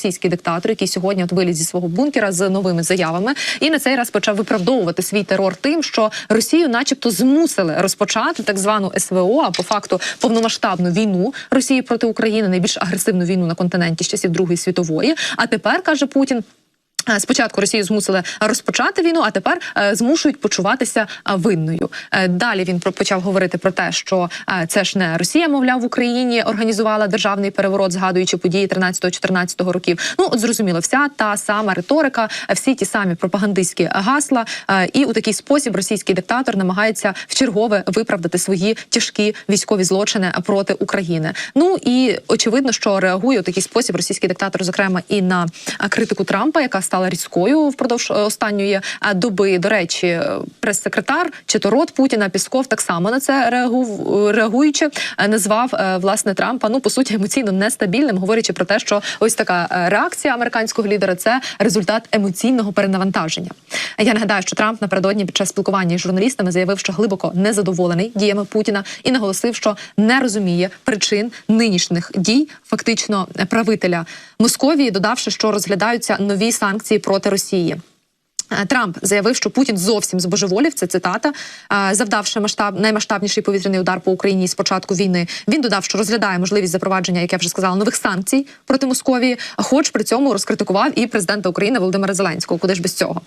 Російський диктатор, який сьогодні от виліз зі свого бункера з новими заявами, і на цей раз почав виправдовувати свій терор тим, що Росію, начебто, змусили розпочати так звану СВО, а по факту повномасштабну війну Росії проти України, найбільш агресивну війну на континенті з часів Другої світової. А тепер каже Путін. Е, Спочатку Росію змусили розпочати війну, а тепер е, змушують почуватися е, винною. Далі він почав говорити про те, що це ж не Росія, мовляв, в Україні організувала державний переворот, згадуючи події 13-14 років. Ну от зрозуміло, вся та сама риторика, всі ті самі пропагандистські гасла. І у такий спосіб російський диктатор намагається вчергове виправдати свої тяжкі військові злочини проти України. Ну і очевидно, що реагує у такий спосіб російський диктатор, зокрема і на критику Трампа, яка стала різкою впродовж е, останньої е, доби. До речі, е, прес-секретар чи то рот Путіна Пісков так само на це реагуючи, назвав власне Трампа ну по суті емоційно нестабільним, говорячи про те, що ось така реакція американського лідера це результат емоційного перенавантаження. Я нагадаю, що Трамп напередодні під час спілкування з журналістами заявив, що глибоко незадоволений діями Путіна і наголосив, що не розуміє причин нинішніх дій фактично правителя Московії, додавши, що розглядаються нові санкції проти Росії. Е, Трамп заявив, що Путін зовсім збожеволів. Це цитата, е, завдавши масштаб наймасштабніший повітряний удар по Україні з початку війни. Він додав, що розглядає можливість запровадження, як я вже сказала, нових санкцій проти Московії, хоч при цьому розкритикував і президента України Володимира Зеленського. Куди ж без цього?